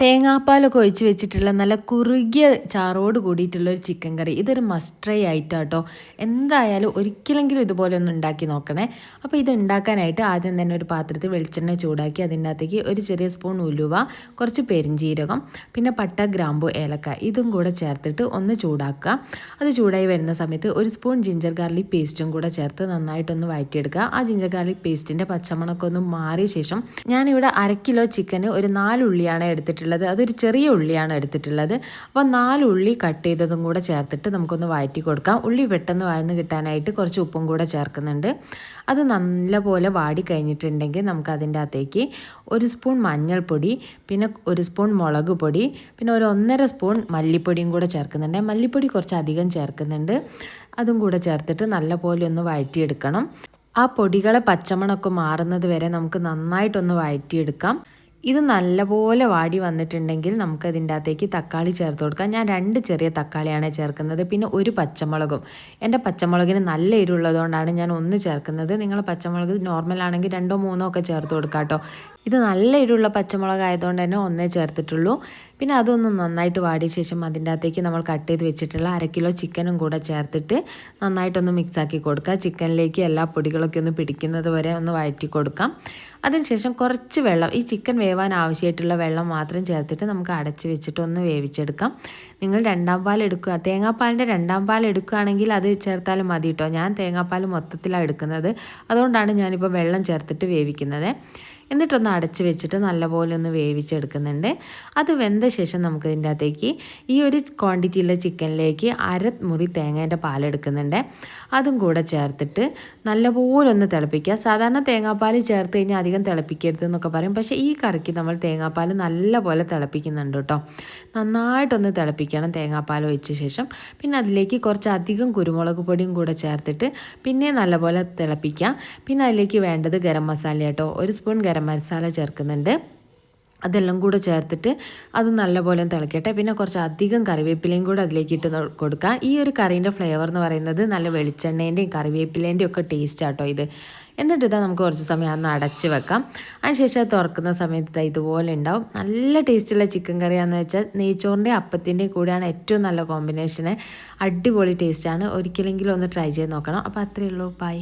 തേങ്ങാപ്പാലൊക്കെ ഒഴിച്ച് വെച്ചിട്ടുള്ള നല്ല കുറുകിയ ചാറോട് കൂടിയിട്ടുള്ള ഒരു ചിക്കൻ കറി. ഇതൊരു മസ്റ്റ് ആയിട്ട് കേട്ടോ എന്തായാലും ഒരിക്കലെങ്കിലും ഇതുപോലെ ഒന്ന് ഉണ്ടാക്കി നോക്കണേ. അപ്പോൾ ഇത് ഉണ്ടാക്കാനായിട്ട് ആദ്യം തന്നെ ഒരു പാത്രത്തിൽ വെളിച്ചെണ്ണ ചൂടാക്കി അതിന്റെ അകത്തേക്ക് ഒരു ചെറിയ സ്പൂൺ ഉലുവ കുറച്ച് പെരിഞ്ചീരകം പിന്നെ പട്ട ഗ്രാമ്പു ഏലക്ക ഇതും കൂടെ ചേർത്തിട്ട് ഒന്ന് ചൂടാക്കുക. അത് ചൂടായി വരുന്ന സമയത്ത് ഒരു സ്പൂൺ ജിഞ്ചർ ഗാർലിക് പേസ്റ്റും കൂടെ ചേർത്ത് നന്നായിട്ടൊന്ന് വഴറ്റിയെടുക്കുക ആ ജിഞ്ചർ ഗാർലിക് പേസ്റ്റിന്റെ പച്ചമണക്കൊന്ന് മാറിയ ശേഷം ഞാനിവിടെ അര കിലോ ചിക്കന് ഒരു നാലുള്ളിയാണ് എടുത്തിട്ടുള്ളത്. എടുത്തിട്ടുള്ളത്. അതൊരു ചെറിയ ഉള്ളിയാണ് എടുത്തിട്ടുള്ളത്. അപ്പോൾ നാല് ഉള്ളി കട്ട് ചെയ്തതും കൂടെ ചേർത്തിട്ട് നമുക്കൊന്ന് വഴറ്റി കൊടുക്കാം. ഉള്ളി പെട്ടെന്ന് വഴന്ന് കിട്ടാനായിട്ട് കുറച്ച് ഉപ്പും കൂടെ ചേർക്കുന്നുണ്ട്. അത് നല്ലപോലെ വാടി കഴിഞ്ഞിട്ടുണ്ടെങ്കിൽ നമുക്ക് അതിന്റെ അകത്തേക്ക് ഒരു സ്പൂൺ മഞ്ഞൾപ്പൊടി പിന്നെ ഒരു സ്പൂൺ മുളക് പൊടി പിന്നെ ഒരു ഒന്നര സ്പൂൺ മല്ലിപ്പൊടിയും കൂടെ ചേർക്കുന്നുണ്ട്. മല്ലിപ്പൊടി കുറച്ച് അധികം ചേർക്കുന്നുണ്ട്. അതും കൂടെ ചേർത്തിട്ട് നല്ലപോലെ ഒന്ന് വഴറ്റിയെടുക്കണം ആ പൊടികളെ പച്ചമണമൊക്കെ മാറുന്നത് വരെ നമുക്ക് നന്നായിട്ടൊന്ന് വഴറ്റിയെടുക്കാം ഇത് നല്ലപോലെ വാടി വന്നിട്ടുണ്ടെങ്കിൽ നമുക്ക് അതിന്റെ അകത്തേക്ക് തക്കാളി ചേർത്ത് കൊടുക്കാം. ഞാൻ രണ്ട് ചെറിയ തക്കാളിയാണ് ചേർക്കുന്നത്. പിന്നെ ഒരു പച്ചമുളകും. എന്റെ പച്ചമുളകിന് നല്ല എരിവുള്ളതുകൊണ്ടാണ് ഞാൻ ഒന്ന് ചേർക്കുന്നത്. നിങ്ങൾ പച്ചമുളക് നോർമൽ ആണെങ്കിൽ രണ്ടോ മൂന്നോ ഒക്കെ ചേർത്ത് കൊടുക്കാം കേട്ടോ ഇത് നല്ല എരിവുള്ള പച്ചമുളക് ആയതുകൊണ്ട് തന്നെ ഒന്നേ ചേർത്തിട്ടുള്ളൂ. പിന്നെ അതൊന്ന് നന്നായിട്ട് വാടിയ ശേഷം അതിന്റെ അകത്തേക്ക് നമ്മൾ കട്ട് ചെയ്ത് വെച്ചിട്ടുള്ള അര കിലോ ചിക്കനും കൂടെ ചേർത്തിട്ട് നന്നായിട്ടൊന്ന് മിക്സാക്കി കൊടുക്കുക. ചിക്കനിലേക്ക് എല്ലാ പൊടികളൊക്കെ ഒന്ന് പിടിക്കുന്നത് വരെ ഒന്ന് വഴറ്റി കൊടുക്കാം. അതിനുശേഷം കുറച്ച് വെള്ളം ഈ ചിക്കൻ വേവാൻ ആവശ്യമായിട്ടുള്ള വെള്ളം മാത്രം ചേർത്തിട്ട് നമുക്ക് അടച്ച് വെച്ചിട്ട് ഒന്ന് വേവിച്ചെടുക്കാം. നിങ്ങൾ രണ്ടാം പാൽ എടുക്കുക. തേങ്ങാപ്പാലിന്റെ രണ്ടാം പാൽ എടുക്കുകയാണെങ്കിൽ അത് ചേർത്താലും മതി കേട്ടോ ഞാൻ തേങ്ങാപ്പാൽ മൊത്തത്തിലാണ് എടുക്കുന്നത്. അതുകൊണ്ടാണ് ഞാനിപ്പോൾ വെള്ളം ചേർത്തിട്ട് വേവിക്കുന്നത്. എന്നിട്ടൊന്ന് അടച്ച് വെച്ചിട്ട് നല്ലപോലെ ഒന്ന് വേവിച്ചെടുക്കുന്നുണ്ട്. അത് വെന്ത ശേഷം നമുക്ക് ഇതിന്റെ അകത്തേക്ക് ഈ ഒരു ക്വാണ്ടിറ്റിയുള്ള ചിക്കനിലേക്ക് അര മുറി തേങ്ങേന്റെ പാലെടുക്കുന്നുണ്ട് അതും കൂടെ ചേർത്തിട്ട് നല്ലപോലെ ഒന്ന് തിളപ്പിക്കുക. സാധാരണ തേങ്ങാപ്പാൽ ചേർത്ത് കഴിഞ്ഞാൽ അധികം തിളപ്പിക്കരുത് എന്നൊക്കെ പറയും. പക്ഷേ ഈ കറിക്ക് നമ്മൾ തേങ്ങാപ്പാൽ നല്ലപോലെ തിളപ്പിക്കുന്നുണ്ട് കേട്ടോ. നന്നായിട്ടൊന്ന് തിളപ്പിക്കണം തേങ്ങാപ്പാൽ ഒഴിച്ച ശേഷം. പിന്നെ അതിലേക്ക് കുറച്ച് അധികം കുരുമുളക് പൊടിയും കൂടെ ചേർത്തിട്ട് പിന്നെ നല്ലപോലെ തിളപ്പിക്കുക. പിന്നെ അതിലേക്ക് വേണ്ടത് ഗരം മസാല കേട്ടോ. ഒരു സ്പൂൺ ഗരം മസാല ചേർക്കുന്നുണ്ട്. അതെല്ലാം കൂടെ ചേർത്തിട്ട് അത് നല്ലപോലെ തിളക്കട്ടെ. പിന്നെ കുറച്ച് അധികം കറിവേപ്പിലയും കൂടെ അതിലേക്ക് ഇട്ട് കൊടുക്കുക ഈ ഒരു കറീന്റെ ഫ്ലേവർ എന്ന് പറയുന്നത് നല്ല വെളിച്ചെണ്ണേന്റെയും കറിവേപ്പിലേന്റെയും ഒക്കെ ടേസ്റ്റ് ആട്ടോ ഇത്. എന്നിട്ട് ഇതാ നമുക്ക് കുറച്ച് സമയം അന്ന് അടച്ച് വെക്കാം. അതിനുശേഷം അത് തുറക്കുന്ന സമയത്ത് ഇതുപോലെ ഉണ്ടാവും. നല്ല ടേസ്റ്റുള്ള ചിക്കൻ കറിയാന്ന് വെച്ചാൽ നെയ്ച്ചോറിന്റെ അപ്പത്തിന്റെയും കൂടെയാണ് ഏറ്റവും നല്ല കോമ്പിനേഷന് അടിപൊളി ടേസ്റ്റാണ് ഒരിക്കലെങ്കിലും ഒന്ന് ട്രൈ ചെയ്ത് നോക്കണം. അപ്പോൾ അത്രയേ ഉള്ളൂ. ബൈ